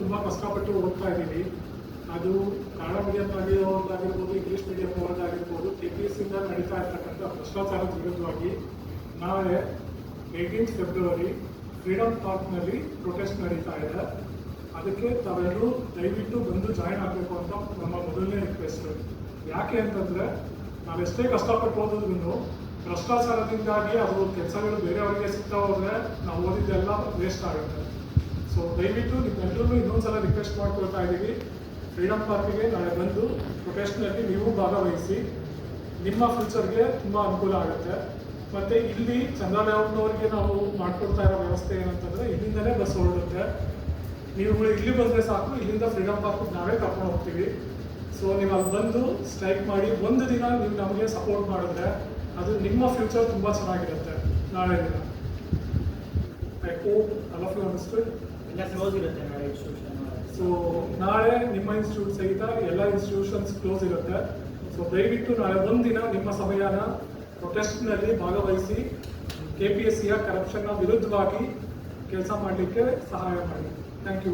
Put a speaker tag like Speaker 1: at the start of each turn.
Speaker 1: ತುಂಬ ಕಷ್ಟಪಟ್ಟು ಓದ್ತಾ ಇದ್ದೀವಿ. ಅದು ಕನ್ನಡ ಮೀಡಿಯಂ ಆಗಿರೋದಾಗಿರ್ಬೋದು ಇಂಗ್ಲೀಷ್ ಮೀಡಿಯಂ ಪಿ ಇಂದ ನಡೀತಾ ಇರ್ತಕ್ಕಂಥ ಭ್ರಷ್ಟಾಚಾರದ ವಿರುದ್ಧವಾಗಿ ನಾಳೆ ಏಯ್ಟೀನ್ ಫೆಬ್ರವರಿ ಫ್ರೀಡಮ್ ಪಾರ್ಕ್ನಲ್ಲಿ ಪ್ರೊಟೆಸ್ಟ್ ನಡೀತಾ ಇದೆ. ಅದಕ್ಕೆ ತಾವೆಲ್ಲರೂ ದಯವಿಟ್ಟು ಬಂದು ಜಾಯಿನ್ ಆಗಬೇಕು ಅಂತ ನಮ್ಮ ಮೊದಲನೇ ರಿಕ್ವೆಸ್ಟ್ ಯಾಕೆ ಅಂತಂದರೆ ನಾವೆಷ್ಟೇ ಕಷ್ಟಪಟ್ಟು ಓದಿದ್ರು ಭ್ರಷ್ಟಾಚಾರದಿಂದಾಗಿ ಅದು ಕೆಲಸಗಳು ಬೇರೆಯವರಿಗೆ ಸಿಗ್ತಾ ಹೋದರೆ ನಾವು ಓದಿದ್ದೆಲ್ಲ ವೇಸ್ಟ್ ಆಗುತ್ತೆ. ಸೊ ದಯವಿಟ್ಟು ನಿಮ್ಮೆಲ್ಲರೂ ಇನ್ನೊಂದ್ಸಲ ರಿಕ್ವೆಸ್ಟ್ ಮಾಡ್ಕೊಳ್ತಾ ಇದ್ದೀವಿ. ಫ್ರೀಡಮ್ ಪಾರ್ಕಿಗೆ ನಾಳೆ ಬಂದು ಪ್ರೊಟೆಸ್ಟ್ನಲ್ಲಿ ನೀವು ಭಾಗವಹಿಸಿ ನಿಮ್ಮ ಫ್ಯೂಚರ್ಗೆ ತುಂಬ ಅನುಕೂಲ ಆಗುತ್ತೆ. ಮತ್ತು ಇಲ್ಲಿ ಚಂದ್ರ ಲೇಔಟ್ನವರಿಗೆ ನಾವು ಮಾಡ್ಕೊಡ್ತಾ ಇರೋ ವ್ಯವಸ್ಥೆ ಏನಂತಂದರೆ ಇಲ್ಲಿಂದಲೇ ಬಸ್ ಹೊರಡುತ್ತೆ. ನೀವುಗಳು ಇಲ್ಲಿ ಬಂದರೆ ಸಾಕು, ಇಲ್ಲಿಂದ ಫ್ರೀಡಮ್ ಪಾರ್ಕ್ ನಾವೇ ಕರ್ಕೊಂಡು ಹೋಗ್ತೀವಿ. ಸೊ ನೀವು ಅಲ್ಲಿ ಬಂದು ಸ್ಟ್ರೈಕ್ ಮಾಡಿ ಒಂದು ದಿನ ನೀವು ನಮಗೆ ಸಪೋರ್ಟ್ ಮಾಡಿದ್ರೆ ಅದು ನಿಮ್ಮ ಫ್ಯೂಚರ್ ತುಂಬ ಚೆನ್ನಾಗಿರುತ್ತೆ. ನಾಳೆ ದಿನ. I hope all of you so ನಾಳೆ ನಿಮ್ಮ ಇನ್ಸ್ಟಿಟ್ಯೂಟ್ ಸಹಿತ ಎಲ್ಲ ಇನ್ಸ್ಟಿಟ್ಯೂಷನ್ಸ್ ಕ್ಲೋಸ್ ಇರುತ್ತೆ. ಸೊ ದಯವಿಟ್ಟು ನಾಳೆ ಒಂದಿನ ನಿಮ್ಮ ಸಮಯನ ಪ್ರೊಟೆಸ್ಟ್ನಲ್ಲಿ ಭಾಗವಹಿಸಿ ಕೆ ಪಿ ಎಸ್ ಸಿಯ ಕರಪ್ಷನ್ನ ವಿರುದ್ಧವಾಗಿ ಕೆಲಸ ಮಾಡಲಿಕ್ಕೆ ಸಹಾಯ ಮಾಡಿ. Thank you